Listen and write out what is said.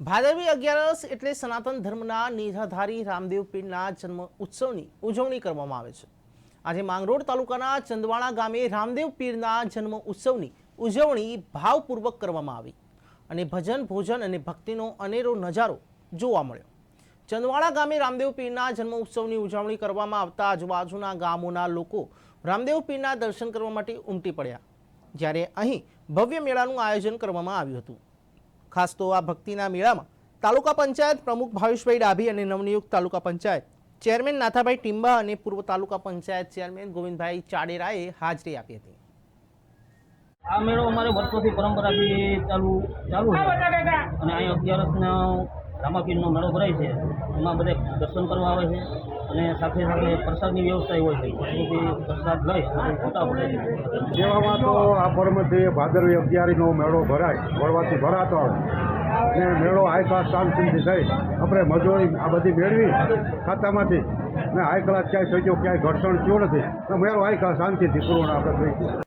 ભાદરવી અગિયારસ એટલે સનાતન ધર્મના નિરાધારી રામદેવ પીરના જન્મ ઉત્સવની ઉજવણી કરવામાં આવે છે. આજે માંગરોળ તાલુકાના ચંદવાણા ગામે રામદેવ પીરના જન્મ ઉત્સવની ઉજવણી ભાવપૂર્વક કરવામાં આવી અને ભજન, ભોજન અને ભક્તિનો અનેરો નજારો જોવા મળ્યો. ચંદવાળા ગામે રામદેવ પીરના જન્મ ઉત્સવની ઉજવણી કરવામાં આવતા આજુબાજુના ગામોના લોકો રામદેવ પીરના દર્શન કરવા માટે ઉમટી પડ્યા. જ્યારે અહીં ભવ્ય મેળાનું આયોજન કરવામાં આવ્યું હતું. ખાસ તો આ ભક્તિના મેળામાં તાલુકા પંચાયત પ્રમુખ ભાવેશભાઈ ડાભી અને નવનિયુક્ત તાલુકા પંચાયત ચેરમેન નાથાભાઈ ટીંબા અને પૂર્વ તાલુકા પંચાયત ચેરમેન ગોવિંદભાઈ ચાડેરાએ હાજરી આપી હતી. આ મેળો અમારે વર્ષોથી પરંપરાથી ચાલુ ચાલુ અને અહીં અગિયારસનો રામાપીરનો મેળો ભરાય છે, એમાં બધે દર્શન કરવા આવે છે અને સાથે સાથે પ્રસાદની વ્યવસ્થા હોય છે પ્રસાદ લઈ અને ફોટા પડે જેવામાં તો આ પરમથી ભાદરવી અગિયારીનો મેળો ભરાય વળવાથી ભરાતો આવે. ને મેળો હાઈ ક્લાસ શાંતિથી થઈ આપણે મજૂરી આ બધી મેળવી ખાતામાંથી. ને હાઈ ક્યાંય થઈ ગયો, ક્યાંય ઘર્ષણ થયું નથી. મેળો હાઈ શાંતિથી પૂર્ણ આપણે થઈ